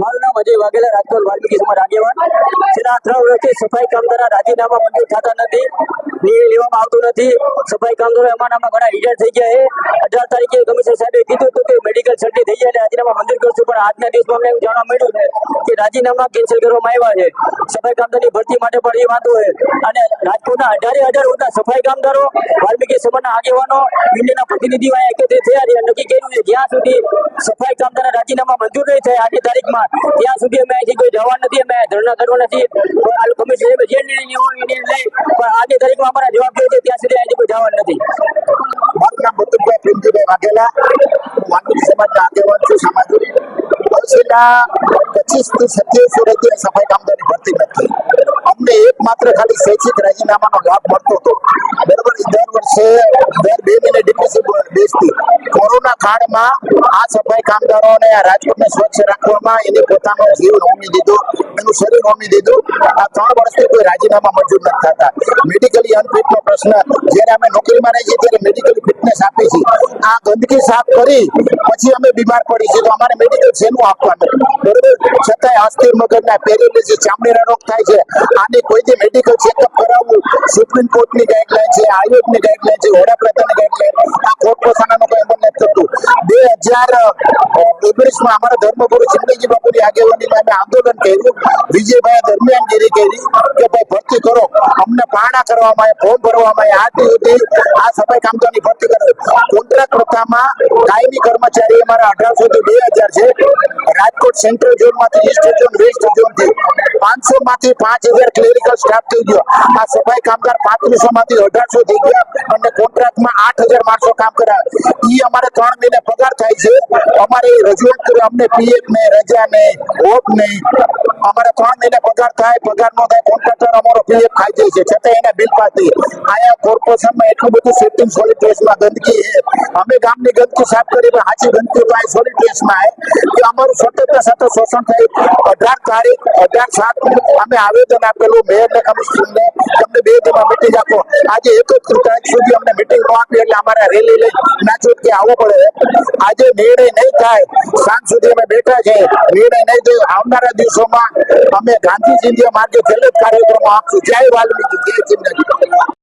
મારું નામ અજય વાઘેલા, રાજકોટ વાલ્મીકી સમાજ આગેવાન. છેલ્લા ત્રણ વર્ષથી સફાઈ કામદારના રાજીનામા મંજૂર થતા નથી, નિર્ણય લેવામાં આવતું નથી. સફાઈ કામદારો એમાંનામાં ઘણા રિટાયર થઈ ગયા છે. અઢાર તારીખે કમિશનર સાહેબે કીધું હતું કે મેડિકલ સર્ટી થઈ જાય રાજીનામા મંજૂર કરશું, પણ આજના દિવસમાં અમને એવું જાણવા મળ્યું છે કે રાજીનામા કેન્સલ કરવામાં આવ્યા છે. સફાઈ કામદારની ભરતી માટે પણ એ વાંધો છે. અને રાજકોટના અઢારે હજાર વર્ષના સફાઈ કામદારો, વાલ્મીકી સમાજના આગેવાનો યુનિયનના પ્રતિનિધિઓ એકત્રિત થયા છે નક્કી કર્યું છે જ્યાં સુધી સફાઈ કામદારના રાજીનામા મંજૂર નહીં થાય, આજની તારીખમાં ત્યાં સુધી અમે અહીંથી કોઈ જવા નથી, અમે ધરણા કરવા નથી આ કમિશન જે નિર્ણય લેવો એ નિર્ણય લઈ, પણ આજની તારીખમાં અમારા જવાબ જોઈએ છે, ત્યાં સુધી અહીંથી કોઈ જવા નથી. મારું નામ બતુભાઈ પ્રેમજીભાઈ વાઘેલા હું સમાજના આગેવાન છું સામાજિક છેલ્લા પચીસથી સત્યાવીસ વર્ષથી સફાઈ કામદારની ભરતી નથી. અમને એકમાત્ર ખાલી શૈક્ષિક રાજીનામાનો લાભ મળતો હતો. બરોબર, દર વર્ષે દર બે મહિને ડિપ્રેશન બેસતી. કાળમાં આ સફાઈ કામદારોને આ રાજકોટને સ્વચ્છ રાખવામાં એને પોતાનો જીવ હોમી દીધું, એનું શરીર હોમી દીધું. આ ત્રણ વર્ષથી કોઈ રાજીનામા મંજૂર નથી થતા. મેડિકલી અનફિટનો પ્રશ્ન. જ્યારે અમે નોકરીમાં રહીએ છીએ ત્યારે મેડિકલ ફિટનેસ આપી છે. આ ગંદકી સાફ કરી પછી અમે બીમાર પડી છે તો અમારે મેડિકલ શેનું આપવાનું? બરોબર? છતાંય અસ્થિર મગજના પેરેલિસિસ ચામડીના રોગ થાય છે. આની કોઈ જે મેડિકલ ચેકઅપ કરાવવું સુપ્રીમ કોર્ટની ગાઈડલાઈન છે, આયોગની ગાઈડલાઈન છે, વડાપ્રધાનની ગાઈડલાઈન આ કોર્ટ પોતાનાનું કોઈ અમલ નથી બે હજાર ઓગણીસમાં અમારા ધર્મગુરુ ચિંતનજી બાપુની આગેવાનીમાં અમે આંદોલન કર્યું. વિજયભાઈ દરમિયાનગીરી કરી કે ભાઈ ભરતી કરો. અમને પાણા કરવામાં આવે ફોર્મ ભરવામાં આવે આ સુધી આ સફાઈ કામદારની ભરતી કરો કોન્ટ્રાક્ટ પ્રથામાં કાયમી કર્મચારી અમારા અઢારસો થી બે હજાર છે. રાજકોટ સેન્ટ્રલ ઝોનમાંથી ઈસ્ટ ઝોન વેસ્ટ ઝોનથી પાંચસો માંથી પાંચ હજાર ક્લેરિકલ સ્ટાફ થઈ ગયો. આ સફાઈ કામદાર પાંત્રીસો માંથી અઢારસો થઈ ગયા અને કોન્ટ્રાક્ટમાં આઠ હજાર માણસો કામ કરાવે. એ અમારે ત્રણ મહિને પગાર થાય છે. અમારે રજૂઆત કરી અમને પીએફ ને, રજા ને ઓફ નહીં અમારે ત્રણ મહિને પગાર થાય, પગાર નો થાય કોન્ટ્રાક્ટર અમારો પીએફ ખાઈ જાય છે. છતાં એને બિલ પાતી આયા કોર્પોરેશનમાં એટલું બધું સિટિંગ સોલિડ વેસ્ટમાં ગંદકી છે. અમે ગામની ગંદકી સાફ કરી, પણ ગંદકી તો અહીં સોલિડ વેસ્ટમાં કે અમારું સતત સતત શોષણ થાય અઢાર તારીખ, અઢાર સાત અમે આવેદન આપેલું. મેયર ને કમિશનરને તમને બે દિનમાં મીટિંગ આપો. આજે એક જ તારીખ સુધી અમને મીટિંગ ન આપી, એટલે અમારે રેલી લઈ નાચો કે આવવું પડે. આજે નિર્ણય નહીં થાય, સાંજ સુધી અમે બેઠા છે નિર્ણય નહીં થયો, આવનારા દિવસોમાં અમે ગાંધીજી માર્ગે છેલ્લે કાર્યક્રમો આપશું જય વાલ્મીકી, જય ચિંતન